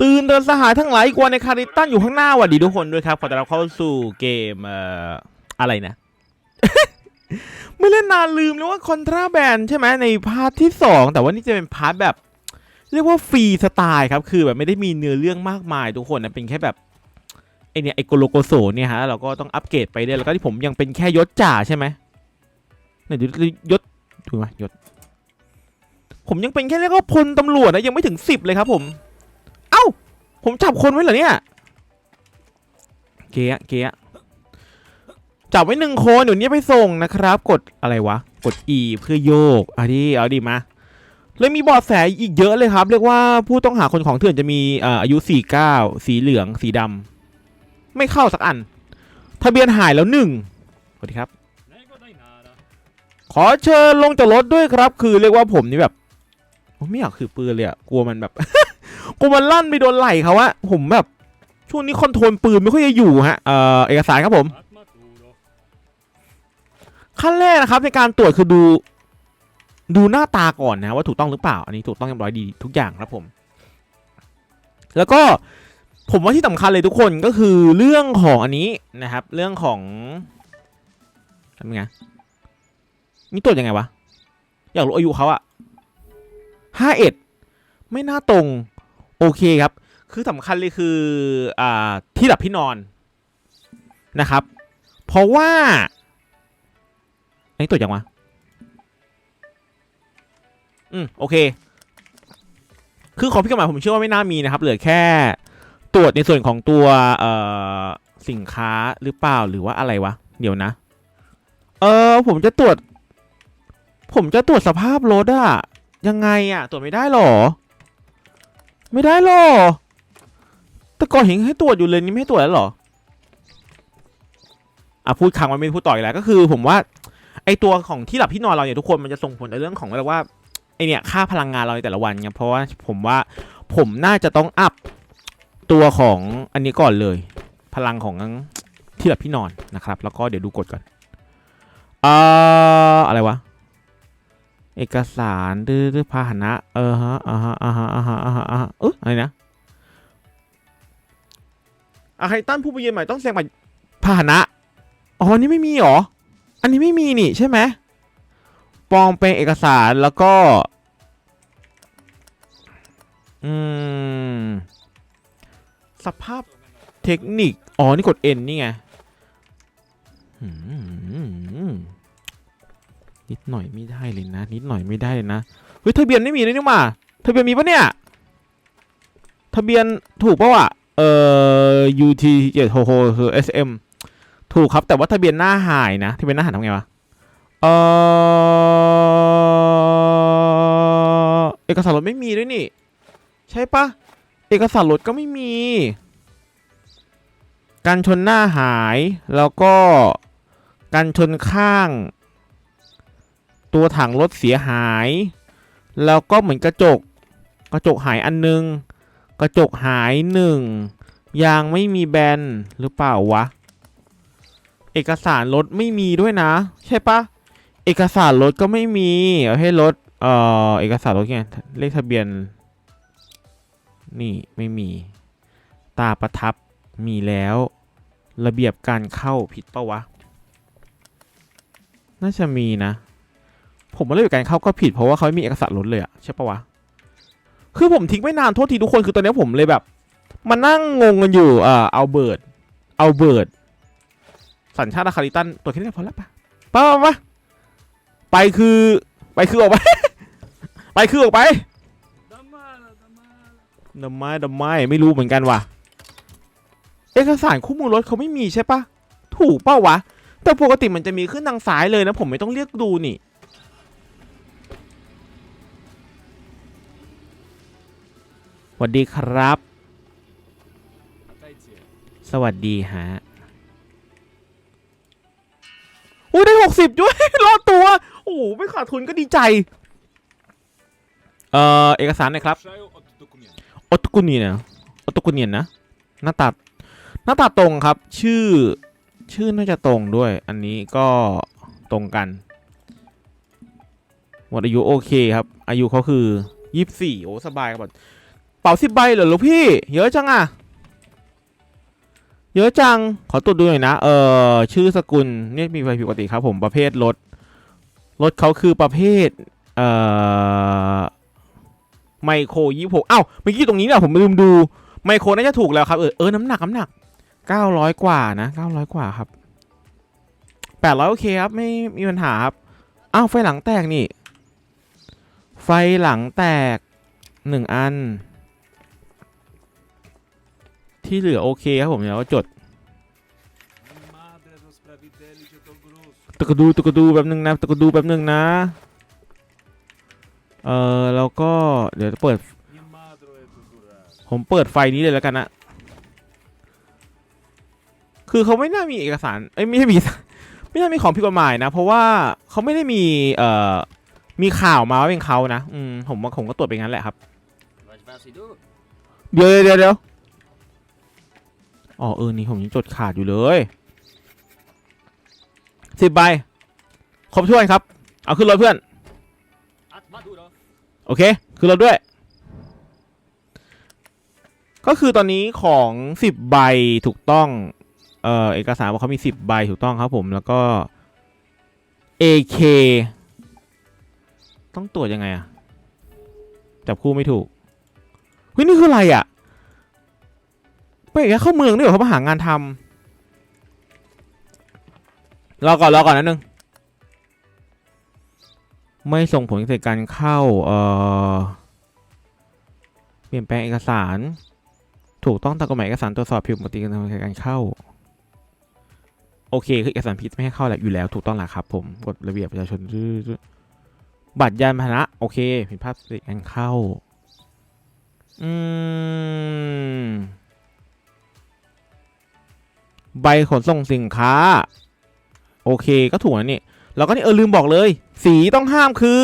ตื่นเดินสหายทั้งหลายกว่าในคาริตันอยู่ข้างหน้าวัดดีทุกคนด้วยครับ ขอต้อนรับเข้าสู่เกมเอ่ออะไรนะ ไม่เล่นนานลืมแล้วว่าคอนทราแบนใช่ไหมในพาร์ทที่ 2 แต่ว่านี่จะเป็นพาร์ทแบบ เรียกว่าฟรีสไตล์ครับ คือแบบไม่ได้มีเนื้อเรื่องมากมายทุกคนนะเป็นแค่แบบไอเนี่ยไอโกโลโกโซเนี่ยฮะเราก็ต้องอัปเกรดไปเรื่อยแล้วก็ที่ผมยังเป็นแค่ยศจ่าใช่ไหมเนี่ยยศถูกไหมยศผมยังเป็นแค่เรียกว่าพลตำรวจนะยังไม่ถึงสิบเลยครับผม ผมจับคนไว้เหรอเนี่ย เกียะเกียะจับไว้หนึ่งคนเดี๋ยวนี้ไปส่งนะครับ กดอะไรวะ กด E เพื่อโยกเอาดิเอาดิมาเลยมีบอดแสอีกเยอะเลยครับ เรียกว่าผู้ต้องหาคนของเถื่อนจะมีเอ่ออายุ 49 สีเหลือง สีดำไม่เข้าสักอัน ทะเบียนหายแล้วหนึ่งสวัสดีครับ ขอเชิญลงจากรถด้วยครับ คือเรียกว่าผมนี่แบบผมไม่อยากคือปืนเลยอะกลัวมันแบบ กลัวมันลั่นไปโดนไหล่เขาอะผมแบบ ช่วงนี้คอนโทรลปืนไม่ค่อยจะอยู่ฮะเอ่อเอกสารครับผม ขั้นแรกนะครับในการตรวจคือดู ดูหน้าตาก่อนนะว่าถูกต้องหรือเปล่า อันนี้ถูกต้องเรียบร้อยดีทุกอย่างครับผม แล้วก็ผมว่าที่สำคัญเลยทุกคนก็คือเรื่องของอันนี้นะครับ เรื่องของทำไงนี่ตรวจยังไงวะ อยากรู้อายุเขาอะห้าเอ็ดไม่น่าตรง โอเคครับ คือสำคัญเลยคืออ่าที่หลับที่นอนนะครับ เพราะว่าไอ้ตรวจยังวะอืมโอเค คือของพี่กฎหมายผมเชื่อว่าไม่น่ามีนะครับ เหลือแค่ตรวจในส่วนของตัวเอ่อสินค้าหรือเปล่าหรือว่าอะไรวะ เดี๋ยวนะ เออผมจะตรวจ ผมจะตรวจสภาพรถอะยังไงอะตรวจไม่ได้หรอ ไม่ได้หรอ แต่ก่อนเห็นให้ตรวจอยู่เลยนี่ไม่ให้ตรวจแล้วหรอ อะพูดขังมันไม่พูดต่ออีกแล้วก็คือ ผมว่า ไอตัวของที่หลับที่นอนเราเนี่ยทุกคนมันจะส่งผลในเรื่องของเรียกว่าไอเนี่ยค่าพลังงานเราในแต่ละวันไงเพราะว่าผมว่าผมน่าจะต้องอัพตัวของอันนี้ก่อนเลย พลังของที่หลับที่นอนนะครับ แล้วก็เดี๋ยวดูกดก่อนอ่ออะไรวะ เอกสารดื้อพาหนะ เออฮะอ่าฮะอ่าฮะอ่าฮะอ่าฮะอ่าฮะเอออะไรนะอาใครตั้นผู้ไปเยือนใหม่ต้องแสดงบัตรพาหนะ อ๋อ นี่ไม่มีหรอ อันนี้ไม่มีนี่ใช่ไหมปลอมเป็นเอกสารแล้วก็ อืม สภาพเทคนิค อ๋อ นี่กด N นี่ไง นิดหน่อยไม่ได้เลยนะ นิดหน่อยไม่ได้เลยนะเฮ้ยทะเบียนไม่มีเลยนี่หว่าทะเบียนมีปะเนี่ยทะเบียนถูกปะวะเอ่อ UT 7 6 6คือ SM ถูกครับแต่ว่าทะเบียนหน้าหายนะทะเบียนหน้าหายทำไงวะเออเอกสารรถไม่มีด้วยนี่ ใช่ปะเอกสารรถก็ไม่มี การชนหน้าหายแล้วก็การชนข้าง ตัวถังรถเสียหาย แล้วก็เหมือนกระจก กระจกหายอันนึง กระจกหายหนึ่งยางไม่มีแบนหรือเปล่าวะ เอกสารรถไม่มีด้วยนะ ใช่ปะเอกสารรถก็ไม่มีเอาให้รถเอ่อเอกสารรถไงเลขทะเบียน นี่ไม่มี ตาประทับมีแล้ว ระเบียบการเข้าผิดปะวะ น่าจะมีนะ ผมว่าระเบียบการเข้าก็ผิดเพราะว่าเขาไม่มีเอกสารรถเลยอะใช่ปะวะ คือผมทิ้งไม่นานโทษทีทุกคนคือตอนนี้ผมเลยแบบมานั่งงงกันอยู่เอ่อเอาเบิร์ดเอาเบิร์ดสัญชาติคาริตันตัวแค่นี้พอแล้วปะปะปะปะไปคือ ไปคือออกไป ไปคือออกไปดำไม้ดำไม้ไม่รู้เหมือนกันว่ะ เอกสารคู่มือรถเขาไม่มีใช่ปะถูกเป้าวะ แต่ปกติมันจะมีขึ้นทางซ้ายเลยนะ ผมไม่ต้องเรียกดูนี่ วัสดีครับ สวัสดีฮะอุ้ยได้หกสิบด้วย รอดตัว โอ้ไม่ขาดทุนก็ดีใจ เอ่อ เอกสารน่อยครับออตกุเนียนออตกุเนียนนะ หน้าตาหน้าตาตรงครับ ชื่อ ชื่อน่าจะตรงด้วย อันนี้ก็ตรงกันหมดอายุโอเคครับ อายุเขาคือยี่สิบสี่โอ้ สบายครับ ป๋าสิบใบเหรอลูกพี่ เยอะจังอะเยอะจัง ขอตรวจดูหน่อยนะ เออชื่อสกุลเนี่ยมีไฟผิดปกติครับผมประเภทรถ รถเขาคือประเภท เอ่อ ไมโครยี่หกอ้าวเมื่อกี้ตรงนี้เนี่ยผมลืมดู ไมโครน่าจะถูกแล้วครับ เออเออน้ำหนักน้ำหนักเก้าร้อยกว่านะเก้าร้อยกว่าครับแปดร้อยโอเคครับ ไม่มีปัญหาครับ อ้าว ไฟหลังแตกนี่ ไฟหลังแตกหนึ่งอัน ที่เหลือโอเคครับผมเดี๋ยวเราจด Madre do spravidelli de to grosso. ตะกระดูตะกระดูแป๊บนึงนะตะกระดูแป๊บนึงนะ เออแล้วก็เดี๋ยวจะเปิด Mia madre è torturata. ผมเปิดไฟนี้เลยแล้วกันนะคือเขาไม่น่ามีเอกสารเอ้ยไม่ใช่มีไม่น่ามีของผิดกฎหมายนะ เพราะว่าเขาไม่ได้มีเอ่อมีข่าวมาว่าเป็นเขานะ อืมผมว่าผมก็ตรวจไปงั้นแหละครับ Vais vacido? เดี๋ยวเดี๋ยวเดี๋ยว อ๋อเออนี่ผมยังจดขาดอยู่เลยสิบใบครบถ้วนครับ เอาขึ้นรถเพื่อน โอเคคือเราด้วย ก็คือตอนนี้ของสิบใบถูกต้อง เอ่อเอกสารว่าเขามีสิบใบถูกต้องครับผมแล้วก็ AK ต้องตรวจยังไงอะจับคู่ไม่ถูกเฮ้ยนี่คืออะไรอะ ไปแค่เข้าเมืองด้วยเหรอเขามาหางานทำรอก่อนรอก่อนนะนึง ไม่ส่งผลเสร็จการเข้า เอ่อ เปลี่ยนแปลงเอกสาร ถูกต้องตามกฎหมายเอกสารตรวจสอบผิดปกติการทำการเข้า โอเคคือเอกสารผิดไม่ให้เข้าแหละอยู่แล้ว ถูกต้องแหละครับ ผมกฎระเบียบประชาชนบัตรยานพาหนะโอเคผิดพลาดปกติการเข้า อืม ใบขนส่งสินค้า โอเคก็ถูกนะนี่แล้วก็นี่เออลืมบอกเลย สีต้องห้ามคือ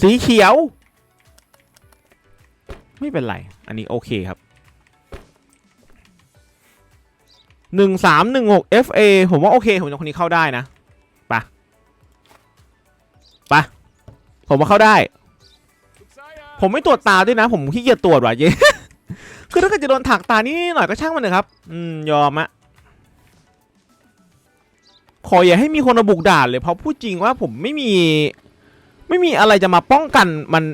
สีเขียว ไม่เป็นไร อันนี้โอเคครับหนึ่งสามหนึ่งหก FA ผมว่าโอเค ผมจะคนนี้เข้าได้นะปะปะผมว่าเข้าได้ ผมไม่ตรวจตาด้วยนะ ผมขี้เกียจตรวจว่ะเย้ คือถ้าเกิดจะโดนถักตานี่หน่อยก็ช่างมันเลยครับ อืมยอมอะขออย่าให้มีคนมาบุกด่านเลยเพราะพูดจริงว่าผมไม่มี ไม่มีอะไรจะมาป้องกันมัน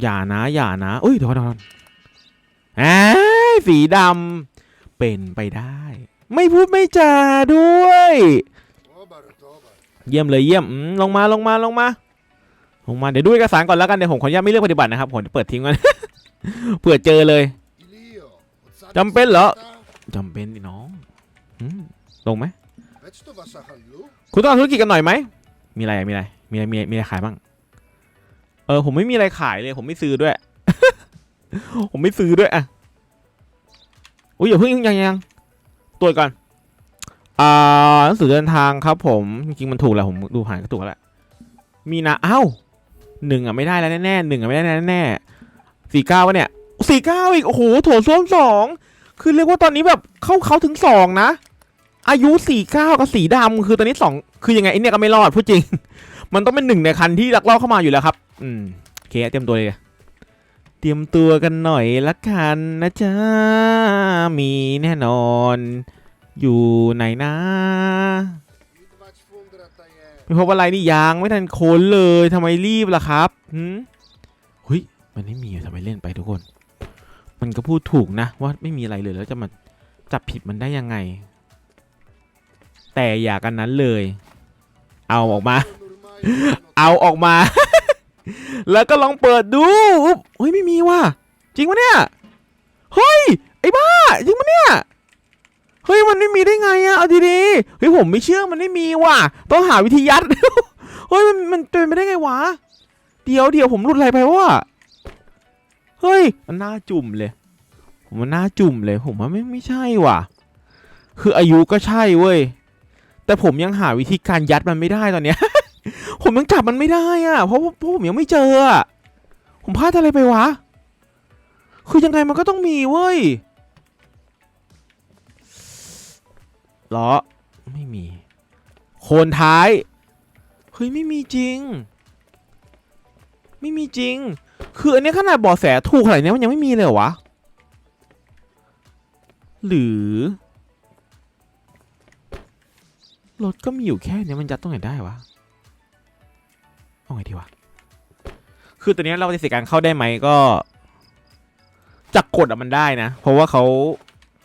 อย่านะ อย่านะเอ้ยเดี๋ยวก่อนเดี๋ยวก่อสีดำเป็นไปได้ ไม่พูดไม่จาด้วย เยี่ยมเลยเยี่ยมลงมาลงมาลงมาลงมาเดี๋ยวดูเอกสารก่อนแล้วกันเดี๋ยวผมขออนุญาตไม่เลือกปฏิบัตินะครับผมจะเปิดทิ้งไว้เผื่อเจอเลย Jumpen lo. จำเป็นดิน้องอืมลงไหมคุณต้องทำธุรกิจกันหน่อยไหมมีอะไรมีอะไรมีอะไรมีอะไรมีอะไรขายบ้างเออผมไม่มีอะไรขายเลยผมไม่ซื้อด้วย ผมไม่ซื้อด้วยอะอุ้ยอย่าเพิ่งยังยังยังตรวจก่อนอ่าหนังสือเดินทางครับ ผมจริงๆมันถูกแหละผมดูผ่านก็ถูกแล้วมีนะอ้าวหนึ่งอะไม่ได้แล้วแน่ๆหนึ่งอะไม่ได้แน่ๆสี่เก้าวะเนี่ย สี่เก้าอีก โอ้โหโถส้วมสองคือเรียกว่าตอนนี้แบบเข้าเขาถึงสองนะ อายุสี่เก้ากับสีดำคือตอนนี้สองคือยังไงไอเนี่ยก็ไม่รอดพูดจริง มันต้องเป็นหนึ่งในคันที่ลักลอบเข้ามาอยู่แล้วครับ อืมโอเคเตรียมตัวเลยเตรียมตัวกันหน่อยละกันนะจ๊ะมีแน่นอน อยู่ไหนนะไม่พบอะไรนี่ยังไม่ทันโคนเลยทำไมรีบล่ะครับหืมเฮ้ยมันไม่มีทำไมเล่นไปทุกคน มันก็พูดถูกนะ ว่าไม่มีอะไรเลยแล้วจะมาจับผิดมันได้ยังไง แต่อย่ากันนั้นเลย เอาออกมา เอาออกมา แล้วก็ลองเปิดดูเฮ้ยไม่มีว่ะจริงปะเนี่ยเฮ้ยไอ้บ้าจริงปะเนี่ยเฮ้ยมันไม่มีได้ไงอะเอาดีๆเฮ้ยผมไม่เชื่อมันไม่มีว่ะต้องหาวิธียัดเฮ้ยมันมันเป็นไปได้ไงวะเดี๋ยวเดี๋ยวผมหลุดอะไรไปวะ เฮ้ย มันหน่าจุ่มเลย ผมมันหน่าจุ่มเลย ผมว่าไม่ไม่ใช่ว่ะ คืออายุก็ใช่เว้ย แต่ผมยังหาวิธีการยัดมันไม่ได้ตอนเนี้ย ผมยังจับมันไม่ได้อะเพราะเพราะผมยังไม่เจออะผมพลาดอะไรไปวะ คือยังไงมันก็ต้องมีเว้ยล้อไม่มี โคนท้าย เฮ้ย ไม่มีจริง ไม่มีจริง คืออันนี้ขนาดบาะแสถูกขนาดนี้มันยังไม่มีเลยเหรอวะ หรือรถก็มีอยู่แค่เนี้ยมันยัดตรงไหนได้วะเอาไงดีวะ คือตอนนี้เราปฏิเสธการเข้าได้ไหมก็จะกดอะมันได้นะ เพราะว่าเขา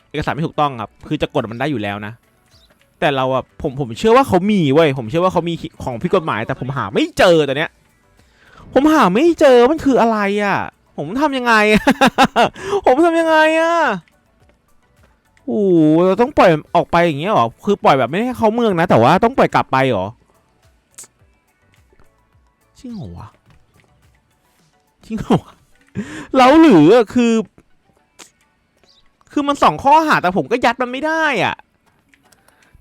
เอกสารไม่ถูกต้องครับ คือจะกดมันได้อยู่แล้วนะ แต่เราอะผมผมเชื่อว่าเขามีเว้ย ผมเชื่อว่าเขามีของผิดกฎหมาย แต่ผมหาไม่เจอตอนเนี้ย ผมหาไม่เจอมันคืออะไรอะผมทำยังไง ผมทำยังไงอะโอ้โหเราต้องปล่อยออกไปอย่างเงี้ยหรอ คือปล่อยแบบไม่ให้เขาเมืองนะ แต่ว่าต้องปล่อยกลับไปหรอจริงเหรอวะจริงเหรอวะแล้วหรือคือ คือมันสองข้อหาแต่ผมก็ยัดมันไม่ได้อะ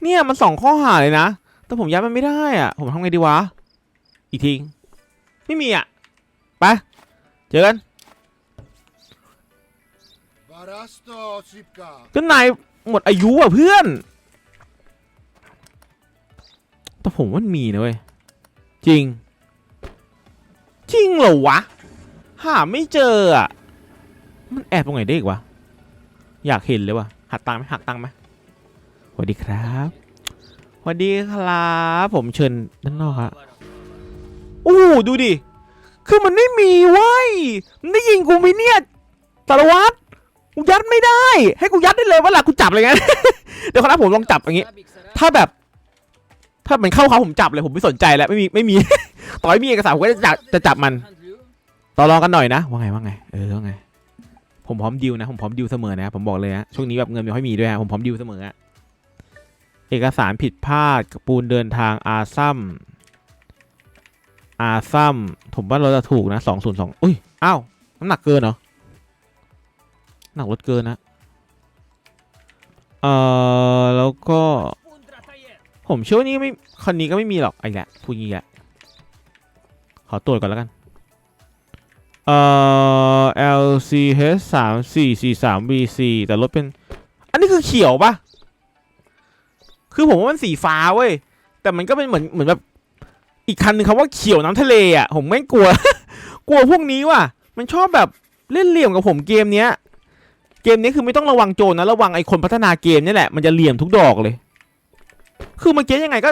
เนี่ยมันสองข้อหาเลยนะ แต่ผมยัดมันไม่ได้อะ ผมทำไงดีวะ อีกที ไม่มีอะไปเจอกันก็นายหมดอายุอะเพื่อน แต่ผมว่ามีนะเว้ย จริง จริงเหรอวะ หาไม่เจออะมันแอบตรงไหนได้อีกวะ อยากเห็นเลยวะหักตังไหมหักตังไหมสวัสดีครับสวัสดีครับ ผมเชิญด้านนอกครับ โอ้โหดูดิ คือมันไม่มีเว้ยมันได้ยิงกูไหมเนี่ยสารวัตรกูยัดไม่ได้ ให้กูยัดได้เลยว่าล่ะกูจับอะไรเงี้ย เดี๋ยวคณะผมลองจับอย่างงี้ ถ้าแบบ ถ้ามันเข้าเขาผมจับเลยผมไม่สนใจแล้วไม่มีไม่มี ต่อให้มีเอกสารผมก็จะจับจะจับมัน ต่อรองกันหน่อยนะว่าไงว่าไงเออว่าไง ผมพร้อมดิวนะผมพร้อมดิวเสมอนะผมบอกเลยฮะช่วงนี้แบบเงินไม่ค่อยมีด้วยฮะผมพร้อมดิวเสมอฮะเอกสารผิดพลาดปูนเดินทางอาซัม อาซัมผมว่าเราจะถูกนะสองศูนย์สองอุ้ย อ้าว น้ำหนักเกินเหรอน้ำหนักรถเกินนะ เอ่อ แล้วก็ ผมเชื่อว่านี่ไม่คันนี้ก็ไม่มีหรอกไอ้แหละพูดงี้แหละขอตรวจก่อนแล้วกัน เอ่อ LCH สามสี่สี่สาม VC แต่รถเป็น อันนี้คือเขียวปะคือผมว่ามันสีฟ้าเว้ย แต่มันก็เป็นเหมือนเหมือนแบบ อีกคันหนึ่งคำว่าเขียวน้ำทะเลอะผมไม่กลัว กลัวพวกนี้ว่ะ มันชอบแบบเล่นเหลี่ยมกับผมเกมเนี้ย เกมนี้คือไม่ต้องระวังโจรนะระวังไอ้คนพัฒนาเกมนี่แหละมันจะเหลี่ยมทุกดอกเลย คือเมื่อกี้ยังไงก็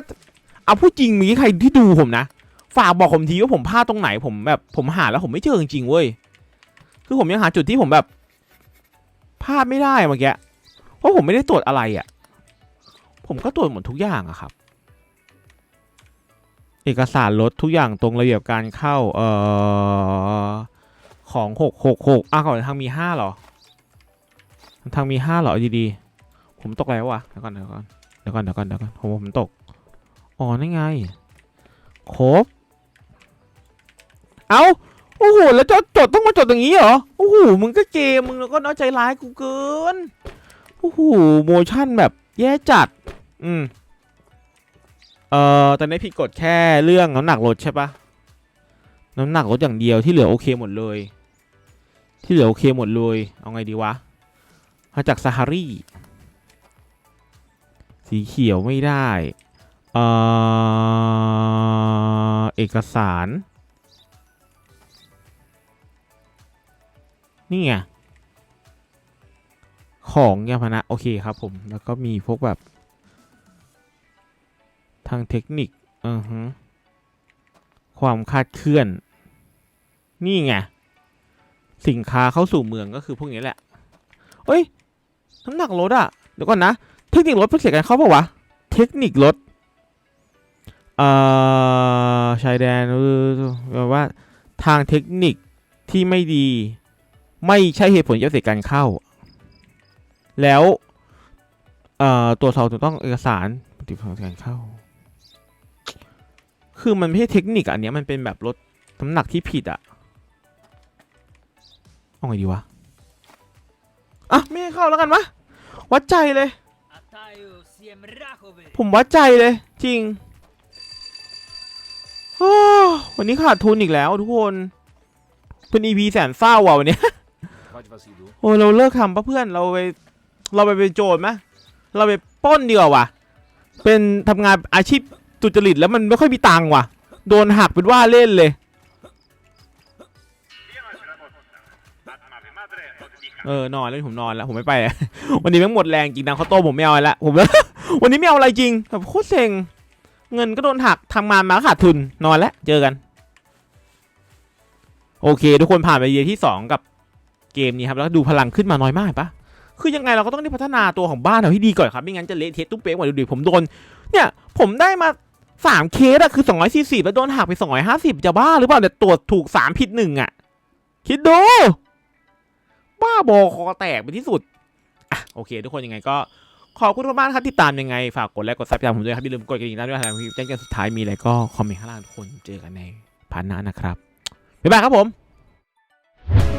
เอาพูดจริงมีใครที่ดูผมนะฝากบอกผมทีว่าผมพลาดตรงไหนผมแบบผมหาแล้วผมไม่เจอจริงๆเว้ยคือผมยังหาจุดที่ผมแบบพลาดไม่ได้เมื่อกี้เพราะผมไม่ได้ตรวจอะไรอะ่ะ ผมก็ตรวจหมดทุกอย่างอะครับ เอกสารรถทุกอย่างตรงระเบียบการเข้า เอ่อ ของหกหกหกอ้าวก่อนทางมีห้าเหรอ ทางมีห้าเหรอดีๆ ผมตกอะไรวะเดี๋ยวก่อนเดี๋ยวก่อนเดี๋ยวก่อนเดี๋ยวก่อนเดี๋ยวก่อนผมผมตก อ๋อนั่นไง ครบ เอาโอ้โห แล้วจะจดต้องมาจดอย่างนี้เหรอ โอ้โห มึงก็เกม มึงแล้วก็น้อยใจร้ายกูเกิน โอ้โห โมชั่นแบบแย่จัด อืม เอ่อตอนนี้ผิดกฎแค่เรื่องน้ำหนักรถใช่ปะน้ำหนักรถอย่างเดียวที่เหลือโอเคหมดเลย ที่เหลือโอเคหมดเลย เอาไงดีวะมาจากซาฮารีสีเขียวไม่ได้เอ่อเอกสาร นี่ไง ของยานพาหนะ โอเคครับผม แล้วก็มีพวกแบบางเทคนิคอือฮึความคาดเคลื่อน นี่ไง สินค้าเข้าสู่เมืองก็คือพวกนี้แหละเอ้ย น้ำหนักรถอะเดี๋ยวก่อนนะ เทคนิครถเป็นเสียกันเข้าปะวะ เทคนิครถเอ่อชายแดนเออแบบว่า ทางเทคนิคที่ไม่ดี ไม่ใช่เหตุผลจะเสียการเข้า แล้ว เอ่อ ตัวจสอบถูกต้องเอกสารปฏิบัติการเข้า คือมันไม่ใช่เทคนิคอันเนี้ยมันเป็นแบบรถน้ำหนักที่ผิดอะเอาไงดีวะ อะ ไม่ให้เข้าแล้วกันวะ วัดใจเลย ผมวัดใจเลย จริงวันนี้ขาดทุนอีกแล้วทุกคนเป็น EP แสนเศร้าว่ะวันนี้โอ้เราเลิกทำปะเพื่อนเราไปเราไปเป็นโจรไหมเราไปป้นดีกว่าว่ะเป็นทำงานอาชีพ ตุจริตแล้วมันไม่ค่อยมีตังค์ว่ะ โดนหักเป็นว่าเล่นเลย เออนอนแล้วผมนอนแล้วผมไม่ไป วันนี้แม่งหมดแรงจริงนะเขาวต้มผมไม่เอาละผมวันนี้ไม่เอาอะไรจริงแบบโคตรเซ็งเงินก็โดนหักทำงานมาขาดทุนนอนแล้วเจอกัน โอเค ทุกคนผ่านไปเยียที่สองกับเกมนี้ครับแล้วดูพลังขึ้นมาน้อยมากปะคือยังไงเราก็ต้องได้พัฒนาตัวของบ้านเราให้ดีก่อนครับไม่งั้นจะเละเทะตุ้มเป๊ะหมดดูดิผมโดนเนี่ยผมได้มา สามเคสอะคือสองร้อยสี่สิบแล้วโดนหักไปสองร้อยห้าสิบจะบ้าหรือเปล่าเนี่ยตรวจถูกสามผิดหนึ่งอะคิดดู บ้าบอคอแตกไปที่สุดอะโอเค ทุกคนยังไงก็ขอบคุณมากๆนะครับที่ตามยังไง ฝากกดไลค์กดซับสไครต์ผมด้วยครับอย่าลืมกดกระดิ่งด้านด้วยนะครับแจ้งเตือนสุดท้ายมีอะไรก็คอมเมนต์ข้างล่างทุกคนเจอกันในพาร์ทหน้านะครับบ๊ายบายครับผม